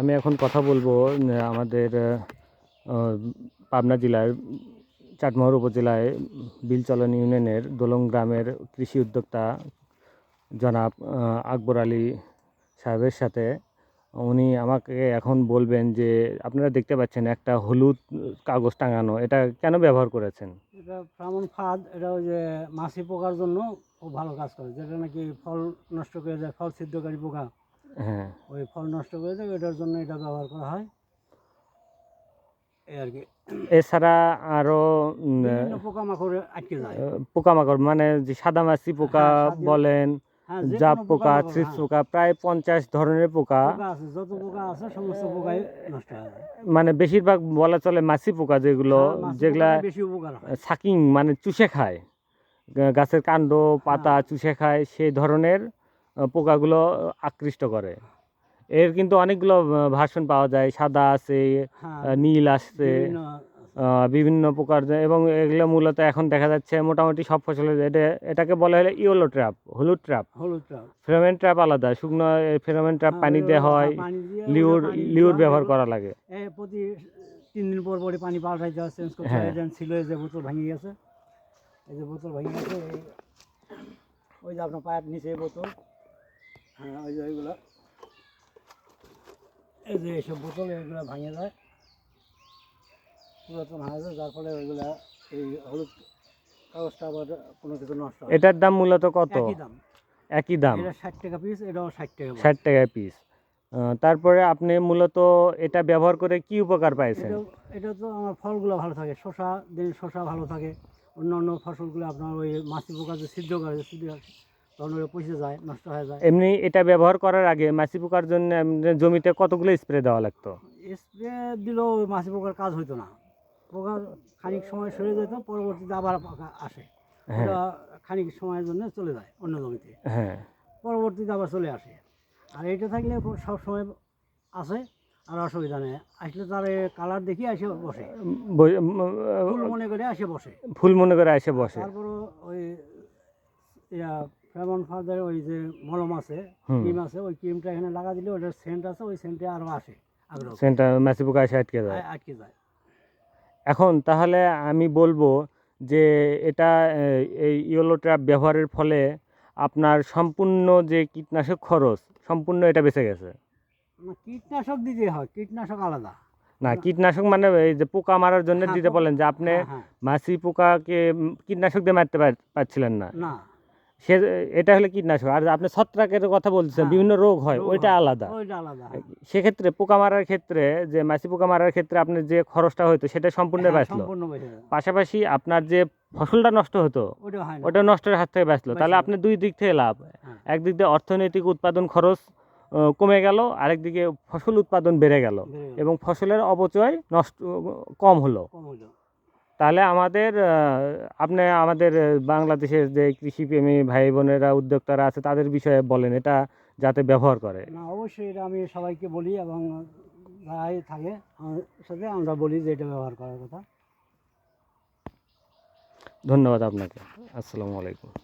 আমি এখন কথা বলব আমাদের পাবনা জেলার চাটমোহর উপজেলায় বিলচলন ইউনিয়নের দোলং গ্রামের কৃষি উদ্যোক্তা জনাব আকবর আলী সাহেবের সাথে। উনি আমাকে এখন বলবেন যে, আপনারা দেখতে পাচ্ছেন একটা হলুদ কাগজ টাঙানো, এটা কেন ব্যবহার করেছেন? এটা ফ্রামন ফাদ, এটা ওই যে মাছি পোকার জন্য খুব ভালো কাজ করে, যেটা নাকি ফল নষ্ট করে দেয়, ফল সিদ্ধকারী পোকা। হ্যাঁ। ওই ফল নষ্ট করে দেয় এটার জন্য এটা ব্যবহার করা হয়। এই আর কি। এছাড়া আরও পোকামাকড়ে আটকে যায়। পোকামাকড় মানে যে সাদামাছি পোকা হ্যাঁ, বলেন হ্যাঁ জাপ পোকা থ্রিপস হ্যাঁ। পোকা প্রায় পঞ্চাশ ধরনের পোকা। পোকা যত পোকা আছে সমস্ত পোকাই নষ্ট হয়ে মানে বেশিরভাগ বলা চলে মাছি পোকা যেগুলো হ্যাঁ, যেগুলা হয়। সাকিং মানে চুষে খায়। গাছের কাণ্ড পাতা হ্যাঁ। চুষে খায় সেই ধরনের পোকাগুলো আকৃষ্ট করে। এর কিন্তু অনেকগুলো ভার্সন পাওয়া যায়। সাদা আছে হ্যাঁ নীল আছে বিভিন্ন প্রকার এবং এগুলো মূলত এখন দেখা যাচ্ছে মোটামুটি সব ফসলের এটা এটাকে বলা হলো ইয়েলো ট্র্যাপ হলুদ ট্র্যাপ। হলুদটা ফেরোমেন ট্র্যাপ আলাদা শুকনো ফেরোমেন ট্র্যাপ হ্যাঁ, পানি দেওয়া হয় হ্যাঁ, লিউর লিউর ব্যবহার করা লাগে। প্রতি তিন দিন পর পরই পানি পাল্টাইতে হয় চেঞ্জ করতে ছিল এই যে বোতল ভেঙে গেছে। এই যে বোতল ভেঙে গেছে ওই যে আপনার পায়ের নিচে বোতল। হ্যাঁ ওই যে ওইগুলো এই যে এইসব বোতল এগুলো ভেঙে যায়। পুরাতন যায় যার ফলে ওইগুলা এই হলুদ কাগজটা আবার কোনো কিছু নষ্ট হয়। এটার দাম মূলত কত? একই দাম। একই দাম? এটা ষাট টাকা পিস এটাও ষাট টাকা ষাট টাকা পিস তারপরে আপনি মূলত এটা ব্যবহার করে কি উপকার পাইছেন? এটা তো আমার ফলগুলো ভালো থাকে। শশা দিন শশা ভালো থাকে। অন্য অন্য ফসলগুলো আপনার ওই মাছি পোকা যে সিদ্ধ করে সিদ্ধ তখন পচে যায় নষ্ট হয়ে যায়। এমনি এটা ব্যবহার করার আগে মাছি পোকার জন্য জমিতে কতগুলো স্প্রে দেওয়া লাগতো? স্প্রে দিলেও মাছি পোকার কাজ হইতো না। পোকা খানিক সময় সরে যেত পরবর্তীতে আবার আসে। হ্যাঁ। ওটা খানিক সময়ের জন্য চলে যায় অন্য জমিতে। হ্যাঁ। পরবর্তীতে আবার চলে আসে। আর এটা থাকলে সব সময় আসে আর অসুবিধা নেই। আসলে তার কালার দেখি এসে বসে। ফুল মনে করে এসে বসে। ফুল মনে করে এসে বসে। তারপরে ওই ইয়া ফেমন ফাদার ওই যে মলম আছে ক্রিম আছে ওই ক্রিমটা এখানে লাগা দিলে ওটার সেন্ট আছে ওই সেন্টে আরও আসে আগ্রহ। সেন্টার মাছি পোকা এসে আটকে যায়। আটকে যায়। এখন তাহলে আমি বলব যে এটা এই ইয়েলো ট্র্যাপ ব্যবহারের ফলে আপনার সম্পূর্ণ যে কীটনাশক খরচ সম্পূর্ণ এটা বেঁচে গেছে। না কীটনাশক দিতে হয় কীটনাশক আলাদা। না কীটনাশক মানে এই যে পোকা মারার জন্য হ্যাঁ, দিতে বলেন যে আপনি হ্যাঁ, হ্যাঁ। মাছি পোকাকে কীটনাশক দিয়ে মারতে পারছিলেন না। না। সে এটা হলে কীটনাশক। আর আপনি ছত্রাকের কথা বলছেন হ্যাঁ, বিভিন্ন রোগ হয় ওইটা আলাদা। আলাদা। সেক্ষেত্রে পোকা মারার ক্ষেত্রে যে মাছি পোকা মারার ক্ষেত্রে আপনার যে খরচটা হতো সেটা সম্পূর্ণ হ্যাঁ, বাঁচলো সম্পূর্ণ বেঁচে যায় পাশাপাশি আপনার যে ফসলটা নষ্ট হতো ওটা নষ্টের হাত থেকে বাঁচলো তাহলে বাঁচলো। আপনি দুই দিক থেকে লাভ। হ্যাঁ। একদিক দিয়ে অর্থনৈতিক উৎপাদন খরচ কমে গেল আরেকদিকে ফসল উৎপাদন বেড়ে গেল। এবং ফসলের অপচয় নষ্ট কম হলো। তাহলে আমাদের আপনি আমাদের বাংলাদেশের যে কৃষিপ্রেমী ভাই বোনেরা উদ্যোক্তারা আছে তাদের বিষয়ে বলেন এটা যাতে ব্যবহার করে। না অবশ্যই এটা আমি সবাইকে বলি এবং যারাই থাকে আমার সাথে আমরা বলি যে এটা ব্যবহার করার কথা। ধন্যবাদ আপনাকে। আসসালামু আলাইকুম।